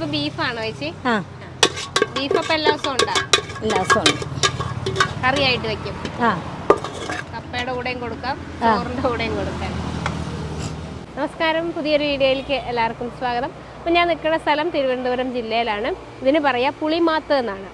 ഇതിപ്പോ ബീഫാണോ ചേച്ചി? ആ. ബീഫ് അപ്പൊ എല്ലാ ദിവസവും ഉണ്ടാ? എല്ലാ ദിവസവും ഉണ്ട്. കറിയായിട്ട് വെക്കും. ആ. കപ്പയുടെ കൂടെയും കൊടുക്കാം കൂടെയും കൊടുക്കാം. നമസ്കാരം പുതിയൊരു വീഡിയോയിലേക്ക് എല്ലാവർക്കും സ്വാഗതം. അപ്പം ഞാൻ നിൽക്കുന്ന സ്ഥലം തിരുവനന്തപുരം ജില്ലയിലാണ്. ഇതിന് പറയാ പുളിമാത്ത് എന്നാണ്.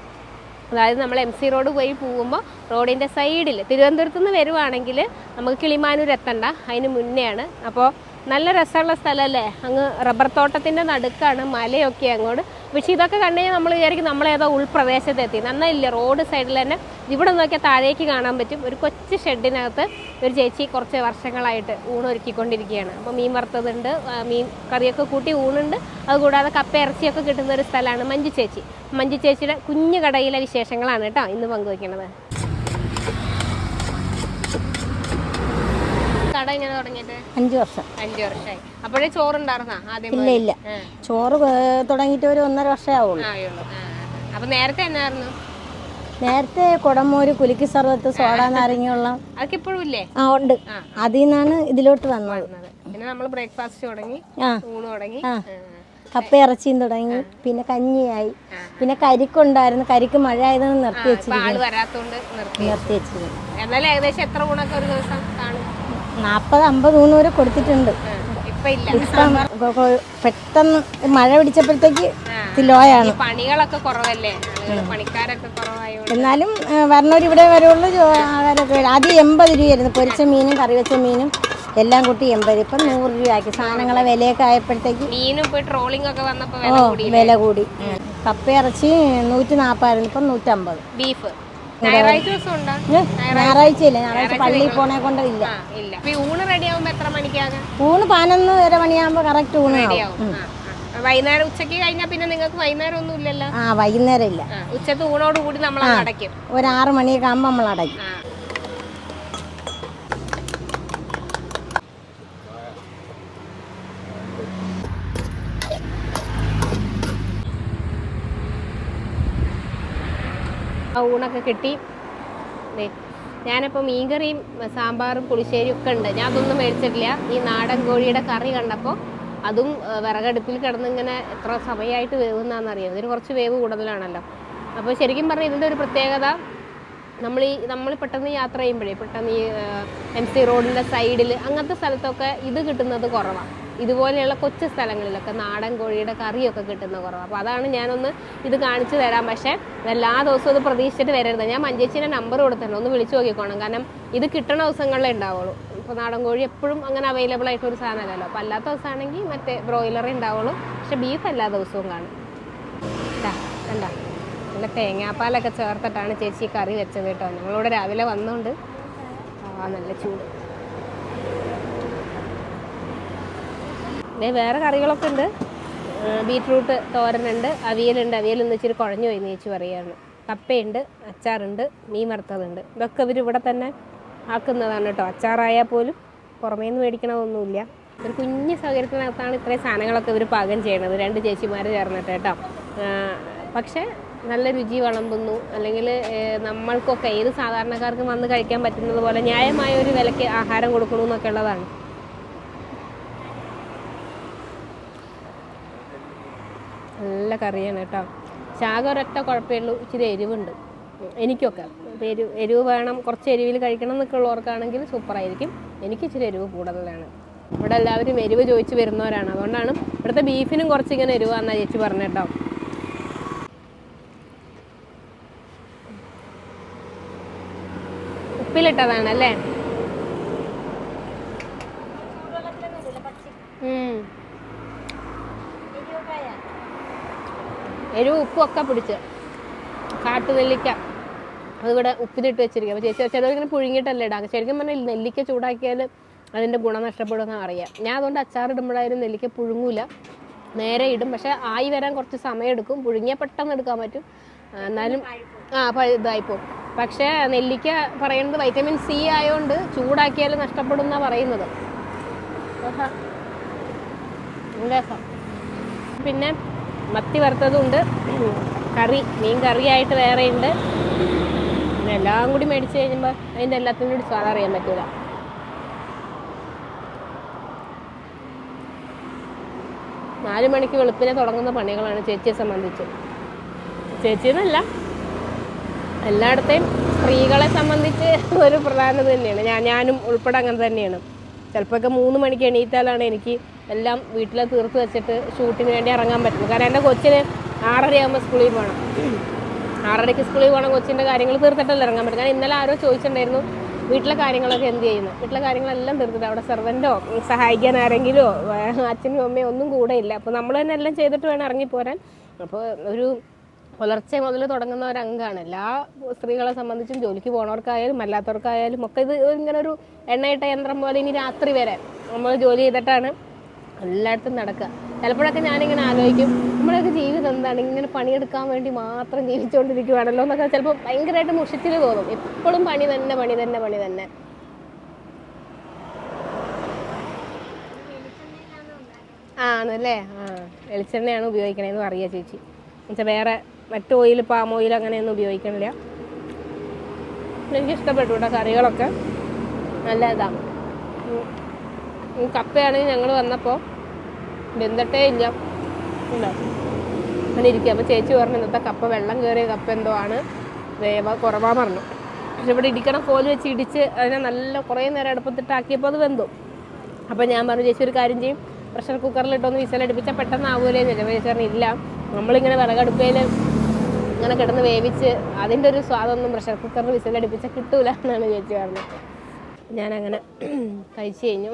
അതായത് നമ്മൾ എം സി റോഡ് പോയി പോകുമ്പോൾ റോഡിന്റെ സൈഡിൽ തിരുവനന്തപുരത്ത് നിന്ന് വരുവാണെങ്കിൽ നമുക്ക് കിളിമാനൂർ എത്തണ്ട. അതിന് മുന്നെയാണ്. അപ്പോൾ നല്ല രസമുള്ള സ്ഥലമല്ലേ? അങ്ങ് റബ്ബർ തോട്ടത്തിന്റെ നടുക്കാണ് മലയൊക്കെ അങ്ങോട്ട്. പക്ഷേ ഇതൊക്കെ കണ്ടു കഴിഞ്ഞാൽ നമ്മൾ വിചാരിക്കും നമ്മളേതോ ഉൾപ്രദേശത്തെത്തി. നന്നായില്ല? റോഡ് സൈഡിൽ തന്നെ ഇവിടെ നോക്കിയാൽ താഴേക്ക് കാണാൻ പറ്റും. ഒരു കൊച്ചു ഷെഡിനകത്ത് ഒരു ചേച്ചി കുറച്ച് വർഷങ്ങളായിട്ട് ഊണൊരുക്കിക്കൊണ്ടിരിക്കുകയാണ്. അപ്പോൾ മീൻ വറുത്തതുണ്ട് മീൻ കറിയൊക്കെ കൂട്ടി ഊണുണ്ട്. അതുകൂടാതെ കപ്പ ഇറച്ചിയൊക്കെ കിട്ടുന്ന ഒരു സ്ഥലമാണ് മഞ്ജു ചേച്ചി. മഞ്ജു ചേച്ചിയുടെ കുഞ്ഞു കടയിലെ വിശേഷങ്ങളാണ് കേട്ടോ ഇന്ന് പങ്കുവയ്ക്കുന്നത് കട ഇങ്ങനെ തുടങ്ങിയിട്ട് അഞ്ച് വർഷം. അഞ്ചു വർഷമായി അപ്പോഴേ ചോറുണ്ടായിരുന്നാ ആദ്യം ഇല്ല ഇല്ല. ചോറ് തുടങ്ങിയിട്ട് ഒരു ഒന്നര വർഷമേ ആവുള്ളൂ. അപ്പൊ നേരത്തെ എന്നായിരുന്നു? നേരത്തെ കുടമൂര് കുലുക്കി സർവത്ത് സോഡ നാരങ്ങയുള്ള. അതൊക്കെ ഇപ്പോഴും ഇല്ലേ? ആ ഉണ്ട്. അതിൽ നിന്നാണ് ഇതിലോട്ട് വന്നത്. പിന്നെ നമ്മൾ ബ്രേക്ക്ഫാസ്റ്റ് തുടങ്ങി ഊണ് തുടങ്ങി. കപ്പ ഇറച്ചിയും തുടങ്ങി. പിന്നെ കഞ്ഞിയായി. പിന്നെ കരിക്കുണ്ടായിരുന്നു. കരിക്ക് മഴ ആയതെന്ന് നിർത്തി വരാത്തോണ്ട് നിർത്തി വെച്ചിരുന്നു വെച്ചത് എന്നാലും ഏകദേശം എത്ര ഊണൊക്കെ ഒരു ദിവസം കാണും? നാൽപ്പത് അമ്പത് മൂന്ന് വരെ കൊടുത്തിട്ടുണ്ട്. ഇപ്പം പെട്ടെന്ന് മഴ പിടിച്ചപ്പോഴത്തേക്ക് ലോയാണ്. പണികളൊക്കെ കുറവല്ലേ? പണിക്കാരൊക്കെ കുറവായോണ്ട്. എന്നാലും വരണവർ ഇവിടെ വരുള്ളൂ ആഹാരമൊക്കെ ആദ്യം എൺപത് രൂപയായിരുന്നു. പൊരിച്ച മീനും കറി വെച്ച മീനും എല്ലാം കൂട്ടി എൺപത്. ഇപ്പം നൂറ് രൂപയാക്കി. സാധനങ്ങളെ വിലയൊക്കെ ആയപ്പോഴത്തേക്ക് മീനും ഇപ്പൊ ട്രോളിംഗ് ഒക്കെ വന്നപ്പോ ഓ കൂടി വില കൂടി. കപ്പ ഇറച്ചി നൂറ്റി നാൽപ്പതായിരുന്നു ഇപ്പം നൂറ്റമ്പത്. ബീഫ്. ഞായറാഴ്ച ഞായറാഴ്ചയില്ല. ഞായറാഴ്ച പള്ളിയിൽ പോണേ കൊണ്ടില്ല ആ ഇല്ല. ഊണ് റെഡി ആവുമ്പോ എത്ര മണിക്കാകാം ഊണ് പതിനൊന്ന് വരെ മണിയാകുമ്പോൾ കറക്റ്റ് ഊണ്. വൈകുന്നേരം ഉച്ചയ്ക്ക് കഴിഞ്ഞാൽ പിന്നെ നിങ്ങൾക്ക് വൈകുന്നേരം ഒന്നും ഇല്ലല്ലോ? ആ വൈകുന്നേരം ഇല്ല. ഉച്ചത്തെ ഊണോട് കൂടി നമ്മൾ അടയ്ക്കും. ഒരു ആറ് മണിയൊക്കെ ആകുമ്പോൾ നമ്മൾ അടയ്ക്കും ഊണൊക്കെ കിട്ടി. ഞാനപ്പോൾ മീൻകറിയും സാമ്പാറും പുളിശ്ശേരി ഒക്കെ ഉണ്ട്. ഞാൻ അതൊന്നും മേടിച്ചിട്ടില്ല. ഈ നാടൻ കോഴിയുടെ കറി കണ്ടപ്പോൾ അതും വിറകടുപ്പിൽ കിടന്ന് ഇങ്ങനെ എത്ര സമയമായിട്ട് വേവുന്നാണെന്നറിയാം ഇതിന് കുറച്ച് വേവ് കൂടുതലാണല്ലോ. അപ്പോൾ ശരിക്കും പറഞ്ഞാൽ ഇതിന്റെ ഒരു പ്രത്യേകത നമ്മൾ ഈ നമ്മൾ പെട്ടെന്ന് യാത്ര ചെയ്യുമ്പോഴേ പെട്ടെന്ന് ഈ എം സി റോഡിന്റെ സൈഡിൽ അങ്ങനത്തെ സ്ഥലത്തൊക്കെ ഇത് കിട്ടുന്നത് കുറവാണ് ഇതുപോലെയുള്ള കൊച്ചു സ്ഥലങ്ങളിലൊക്കെ നാടൻ കോഴിയുടെ കറിയൊക്കെ കിട്ടുന്ന കുറവ്. അപ്പോൾ അതാണ് ഞാനൊന്ന് ഇത് കാണിച്ചു തരാം. പക്ഷേ എല്ലാ ദിവസവും ഇത് പ്രതീക്ഷിച്ചിട്ട് വരരുത്. ഞാൻ മഞ്ചേച്ചിന്റെ നമ്പർ കൊടുത്തിട്ടുണ്ട്. ഒന്ന് വിളിച്ചു നോക്കിക്കോണം. കാരണം ഇത് കിട്ടണ ദിവസങ്ങളിലേ ഉണ്ടാവുള്ളൂ. ഇപ്പോൾ നാടൻ കോഴി എപ്പോഴും അങ്ങനെ അവൈലബിൾ ആയിട്ട് ഒരു സാധനമല്ലല്ലോ. അപ്പോൾ അല്ലാത്ത ദിവസമാണെങ്കിൽ മറ്റേ ബ്രോയിലറേ ഉണ്ടാവുള്ളൂ. പക്ഷേ ബീഫ് എല്ലാ ദിവസവും കാണും. കണ്ട? നല്ല തേങ്ങാപ്പാലൊക്കെ ചേർത്തിട്ടാണ് ചേച്ചി കറി വെച്ചത് കേട്ടോ. ഞങ്ങളിവിടെ രാവിലെ വന്നുകൊണ്ട് ആ നല്ല ചൂട്. ദേ വേറെ കറികളൊക്കെ ഉണ്ട്. ബീറ്റ്റൂട്ട് തോരനുണ്ട് അവിയലുണ്ട്. അവിയലൊന്ന് ഇച്ചിരി കുഴഞ്ഞു പോയി ചേച്ചി പറയാണ് കപ്പയുണ്ട് അച്ചാറുണ്ട് മീൻ വറുത്തതുണ്ട്. ഇതൊക്കെ ഇവർ ഇവിടെ തന്നെ ആക്കുന്നതാണ് കേട്ടോ. അച്ചാറായാൽ പോലും പുറമേ നിന്ന് മേടിക്കണമൊന്നുമില്ല ഒരു കുഞ്ഞു സൗകര്യത്തിനകത്താണ് ഇത്രയും സാധനങ്ങളൊക്കെ ഇവർ പാകം ചെയ്യണത്. രണ്ട് ചേച്ചിമാർ ചേർന്നിട്ട് കേട്ടോ. പക്ഷേ നല്ല രുചി വളമ്പുന്നു. അല്ലെങ്കിൽ നമ്മൾക്കൊക്കെ ഏത് സാധാരണക്കാർക്കും വന്ന് കഴിക്കാൻ പറ്റുന്നത് പോലെ ന്യായമായ ഒരു വിലയ്ക്ക് ആഹാരം കൊടുക്കണമെന്നൊക്കെ ഉള്ളതാണ്. നല്ല കറിയാണ് കേട്ടോ. ശാഖ ഒരൊറ്റ കുഴപ്പമുള്ളൂ ഇച്ചിരി എരിവുണ്ട്. എനിക്കൊക്കെ. എരിവ് എരിവ് വേണം. കുറച്ച് എരിവിൽ കഴിക്കണം എന്നൊക്കെ ഉള്ളവർക്കാണെങ്കിൽ സൂപ്പറായിരിക്കും. എനിക്ക് ഇച്ചിരി എരിവ് കൂടുതലാണ്. ഇവിടെ എല്ലാവരും എരിവ് ചോദിച്ച് വരുന്നവരാണ്. അതുകൊണ്ടാണ് ഇവിടുത്തെ ബീഫിനും കുറച്ച് ഇങ്ങനെ എരിവാന്നാ ചേച്ചി പറഞ്ഞു കേട്ടോ. ഉപ്പിലിട്ടതാണ് അല്ലേ? എരിവ് ഉപ്പും ഒക്കെ പിടിച്ച് കാട്ടുനെല്ലിക്ക അതിവിടെ ഉപ്പിനിട്ട് വെച്ചിരിക്കുക. അപ്പോൾ ചേച്ചി ചിലവരിങ്ങനെ പുഴുങ്ങിയിട്ടല്ലേ ഇടാം. ശരിക്കും പറഞ്ഞാൽ നെല്ലിക്ക ചൂടാക്കിയാൽ അതിന്റെ ഗുണം നഷ്ടപ്പെടുമെന്ന് അറിയാം. ഞാൻ അതുകൊണ്ട് അച്ചാർ ഇടുമ്പോഴായാലും നെല്ലിക്ക പുഴുങ്ങൂല. നേരെ ഇടും. പക്ഷെ ആയി വരാൻ കുറച്ച് സമയം എടുക്കും. പുഴുങ്ങിയ പെട്ടെന്ന് എടുക്കാൻ പറ്റും. എന്നാലും ആ അപ്പോൾ ഇതായിപ്പോവും പക്ഷേ നെല്ലിക്ക പറയുന്നത് വൈറ്റമിൻ സി ആയതുകൊണ്ട് ചൂടാക്കിയാൽ നഷ്ടപ്പെടും എന്നാണ് പറയുന്നത് പിന്നെ മത്തി വറുത്തതുണ്ട്. കറി മീൻ കറിയായിട്ട് വേറെ ഉണ്ട് പിന്നെ എല്ലാം കൂടി മേടിച്ച് കഴിയുമ്പോൾ അതിന്റെ എല്ലാത്തിനും കൂടി സ്വാദം അറിയാൻ പറ്റൂല. നാല് മണിക്ക് വെളുപ്പിനെ തുടങ്ങുന്ന പണികളാണ് ചേച്ചിയെ സംബന്ധിച്ച്. ചേച്ചി എന്നല്ല എല്ലായിടത്തെയും സ്ത്രീകളെ സംബന്ധിച്ച് ഒരു പ്രധാനത തന്നെയാണ്. ഞാൻ ഞാനും ഉൾപ്പെടെ അങ്ങനെ തന്നെയാണ്. ചിലപ്പോഴൊക്കെ മൂന്ന് മണിക്ക് എണീറ്റാലാണ് എനിക്ക് എല്ലാം വീട്ടിൽ തീർത്ത് വെച്ചിട്ട് ഷൂട്ടിന് വേണ്ടി ഇറങ്ങാൻ പറ്റുന്നത്. കാരണം എന്റെ കൊച്ചിന് ആറരയാകുമ്പോൾ സ്കൂളിൽ പോകണം ആറരയ്ക്ക് സ്കൂളിൽ പോകണം കൊച്ചിന്റെ കാര്യങ്ങൾ തീർത്തിട്ടല്ല ഇറങ്ങാൻ പറ്റും കാരണം ഇന്നലെ ആരോ ചോദിച്ചിട്ടുണ്ടായിരുന്നു വീട്ടിലെ കാര്യങ്ങളൊക്കെ എന്ത് ചെയ്യുന്നു? വീട്ടിലെ കാര്യങ്ങളെല്ലാം തീർത്തിട്ട് അവിടെ സെർവന്റോ സഹായിക്കാൻ ആരെങ്കിലോ അച്ഛനും അമ്മയോ ഒന്നും കൂടെ ഇല്ല. അപ്പോൾ നമ്മൾ തന്നെ എല്ലാം ചെയ്തിട്ട് വേണം ഇറങ്ങിപ്പോരാൻ. അപ്പോൾ ഒരു പുലർച്ചെ മുതൽ തുടങ്ങുന്ന ഒരു അംഗമാണ് എല്ലാ സ്ത്രീകളെ സംബന്ധിച്ചും ജോലിക്ക് പോണവർക്കായാലും അല്ലാത്തവർക്കായാലും ഒക്കെ ഇത് ഇങ്ങനെ ഒരു എണ്ണയിട്ട യന്ത്രം പോലെ ഇനി രാത്രി വരെ നമ്മൾ ജോലി ചെയ്തിട്ടാണ് എല്ലായിടത്തും നടക്കുക. ചിലപ്പോഴൊക്കെ ഞാനിങ്ങനെ ആലോചിക്കും നമ്മളൊക്കെ ജീവിതം എന്താണ്? ഇങ്ങനെ പണിയെടുക്കാൻ വേണ്ടി മാത്രം ജീവിച്ചുകൊണ്ടിരിക്കുവാണല്ലോ എന്നൊക്കെ ചിലപ്പോൾ ഭയങ്കരമായിട്ട് മുഷിച്ചിൽ തോന്നും. എപ്പോഴും പണി തന്നെ പണി തന്നെ പണി തന്നെ. ആണല്ലേ? ആ വെളിച്ചെണ്ണയാണ് ഉപയോഗിക്കണേന്ന് പറയുക ചേച്ചി. എന്നുവെച്ചാൽ വേറെ മറ്റ് ഓയിൽ പാം ഓയിൽ അങ്ങനെയൊന്നും ഉപയോഗിക്കണില്ല. എനിക്ക് ഇഷ്ടപ്പെട്ടു കേട്ടോ കറികളൊക്കെ. നല്ല ഇതാണ് കപ്പയാണെങ്കിൽ ഞങ്ങൾ വന്നപ്പോൾ വെന്തട്ടേ ഇല്ല. അങ്ങനെ ഇരിക്കുക അപ്പോൾ ചേച്ചി പറഞ്ഞു ഇന്നത്തെ കപ്പ വെള്ളം കയറിയ കപ്പ എന്തോ ആണ്. വേവ കുറവാ പറഞ്ഞു. പക്ഷെ ഇവിടെ ഇടിക്കണ കോൽ വെച്ച് ഇടിച്ച് അതിനെ നല്ല കുറേ നേരം അടുപ്പത്തിട്ടാക്കിയപ്പോൾ അത് വെന്തു. അപ്പോൾ ഞാൻ പറഞ്ഞു ചേച്ചി ഒരു കാര്യം ചെയ്യും. പ്രഷർ കുക്കറിലിട്ടൊന്ന് വിസലടുപ്പിച്ചാൽ പെട്ടെന്ന് ആവൂലേ എന്ന് ചേച്ചി പറഞ്ഞു ഇല്ല. നമ്മളിങ്ങനെ വിറകടുപ്പയിൽ ഇങ്ങനെ കിടന്ന് വേവിച്ച് അതിന്റെ ഒരു സ്വാദൊന്നും പ്രഷർ കുക്കറിൽ വിസിലടിപ്പിച്ചാൽ കിട്ടൂല എന്നാണ് ചേച്ചി പറഞ്ഞത്. ഞാനങ്ങനെ കഴിച്ചു കഴിഞ്ഞു.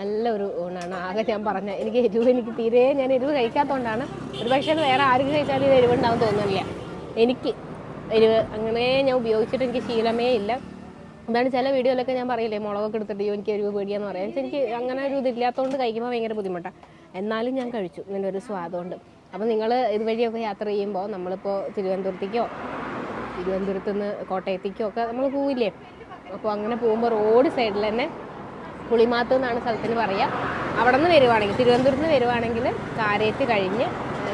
നല്ല ഒരു ഊണാണ്. ആകെ ഞാൻ പറഞ്ഞ എനിക്ക് എരിവ് എനിക്ക് തീരെ ഞാൻ എരിവ് കഴിക്കാത്തതുകൊണ്ടാണ് ഒരു പക്ഷേ വേറെ ആർക്ക് കഴിച്ചാലും ഇത് എരിവുണ്ടാവും തോന്നുന്നില്ല. എനിക്ക് എരിവ് അങ്ങനെ ഞാൻ ഉപയോഗിച്ചിട്ട് എനിക്ക് ശീലമേ ഇല്ല. അതാണ് ചില വീഡിയോയിലൊക്കെ ഞാൻ പറയില്ലേ മുളകൊക്കെ എടുത്തിട്ട് "അയ്യോ, എനിക്ക് എരിവ് പേടിയാന്ന് പറയാം. എനിക്ക് അങ്ങനെ ഒരു ഇതില്ലാത്തതുകൊണ്ട് കഴിക്കുമ്പോൾ ഭയങ്കര ബുദ്ധിമുട്ടാണ് എന്നാലും ഞാൻ കഴിച്ചു. ഇങ്ങനെ ഒരു സ്വാദമുണ്ട് അപ്പോൾ നിങ്ങൾ ഇതുവഴിയൊക്കെ യാത്ര ചെയ്യുമ്പോൾ നമ്മളിപ്പോൾ തിരുവനന്തപുരത്തേക്കോ തിരുവനന്തപുരത്ത് നിന്ന് കോട്ടയത്തേക്കോ ഒക്കെ നമ്മൾ പോവില്ലേ? അപ്പോൾ അങ്ങനെ പോകുമ്പോൾ റോഡ് സൈഡിൽ തന്നെ പുളിമാത്ത് എന്നാണ് സ്ഥലത്തിന് പറയുക അവിടെ നിന്ന് വരുവാണെങ്കിൽ തിരുവനന്തപുരത്ത് നിന്ന് വരുവാണെങ്കിൽ കാരേറ്റ് കഴിഞ്ഞ്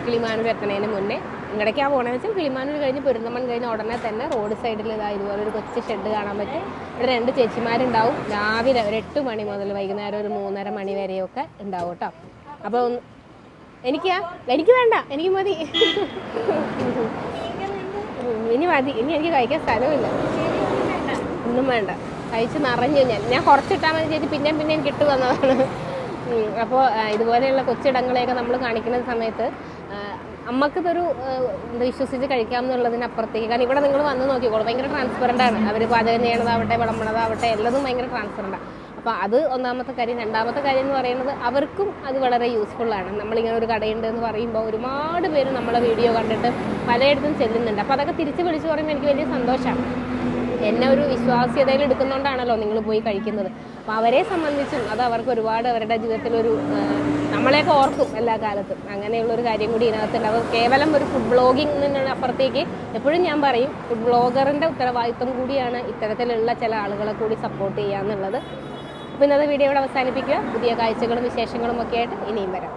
കിളിമാനൂർ എത്തണതിന് മുന്നേ ഇങ്ങടേക്കാ പോകണമെന്ന് വെച്ചാൽ കിളിമാനൂർ കഴിഞ്ഞ് പെരുന്തമൺ കഴിഞ്ഞ് ഉടനെ തന്നെ റോഡ് സൈഡിൽ ഇതാ ഇതുപോലെ ഒരു കൊച്ചു ഷെഡ് കാണാൻ പറ്റും. ഇവിടെ രണ്ട് ചേച്ചിമാരുണ്ടാവും. രാവിലെ ഒരു എട്ട് മണി മുതൽ വൈകുന്നേരം ഒരു മൂന്നര മണി വരെയൊക്കെ ഉണ്ടാവും കേട്ടോ അപ്പോൾ എനിക്കാ എനിക്ക് വേണ്ട എനിക്ക് മതി. ഇനി മതി ഇനി എനിക്ക് കഴിക്കാൻ സ്ഥലമില്ല. ഒന്നും വേണ്ട. കഴിച്ച് നിറഞ്ഞു ഞാൻ. ഞാൻ കുറച്ചിട്ടാൽ മതി ചേച്ചി പിന്നെയും പിന്നെയും കിട്ടു വന്നതാണ് അപ്പോൾ ഇതുപോലെയുള്ള കൊച്ചിടങ്ങളെയൊക്കെ നമ്മൾ കാണിക്കുന്ന സമയത്ത് അമ്മക്കിതൊരു എന്താ വിശ്വസിച്ച് കഴിക്കാം എന്നുള്ളതിനപ്പുറത്തേക്ക് കാരണം ഇവിടെ നിങ്ങൾ വന്ന് നോക്കിക്കോളൂ ഭയങ്കര ട്രാൻസ്പെറന്റ് ആണ്. അവർ പാചകം ചെയ്യണതാവട്ടെ വിളമ്പണതാവട്ടെ എല്ലതും ഭയങ്കര ട്രാൻസ്പെറന്റ് അപ്പോൾ അത് ഒന്നാമത്തെ കാര്യം. രണ്ടാമത്തെ കാര്യം എന്ന് പറയുന്നത് അവർക്കും അത് വളരെ യൂസ്ഫുള്ളാണ് നമ്മളിങ്ങനെ ഒരു കടയുണ്ട് എന്ന് പറയുമ്പോൾ ഒരുപാട് പേര് നമ്മളെ വീഡിയോ കണ്ടിട്ട് പലയിടത്തും ചെല്ലുന്നുണ്ട്. അപ്പോൾ അതൊക്കെ തിരിച്ച് വിളിച്ച് പറയുമ്പോൾ എനിക്ക് വലിയ സന്തോഷമാണ്. എന്നെ ഒരു വിശ്വാസ്യതയിൽ എടുക്കുന്നതുകൊണ്ടാണല്ലോ നിങ്ങൾ പോയി കഴിക്കുന്നത്. അപ്പോൾ അവരെ സംബന്ധിച്ചും അത് അവർക്ക് ഒരുപാട് അവരുടെ ജീവിതത്തിലൊരു നമ്മളെയൊക്കെ ഓർക്കും എല്ലാ കാലത്തും. അങ്ങനെയുള്ള ഒരു കാര്യം കൂടി ഇതിനകത്തുണ്ട്. അപ്പോൾ കേവലം ഒരു ഫുഡ് ബ്ലോഗിംഗ് അപ്പുറത്തേക്ക് എപ്പോഴും ഞാൻ പറയും ഫുഡ് ബ്ലോഗറിന്റെ ഉത്തരവാദിത്വം കൂടിയാണ് ഇത്തരത്തിലുള്ള ചില ആളുകളെ കൂടി സപ്പോർട്ട് ചെയ്യുക എന്നുള്ളത്. അപ്പോൾ ഇന്നത്തെ വീഡിയോ ഇവിടെ അവസാനിപ്പിക്കുക. പുതിയ കാഴ്ചകളും വിശേഷങ്ങളും ഒക്കെ ആയിട്ട് ഇനിയും വരാം.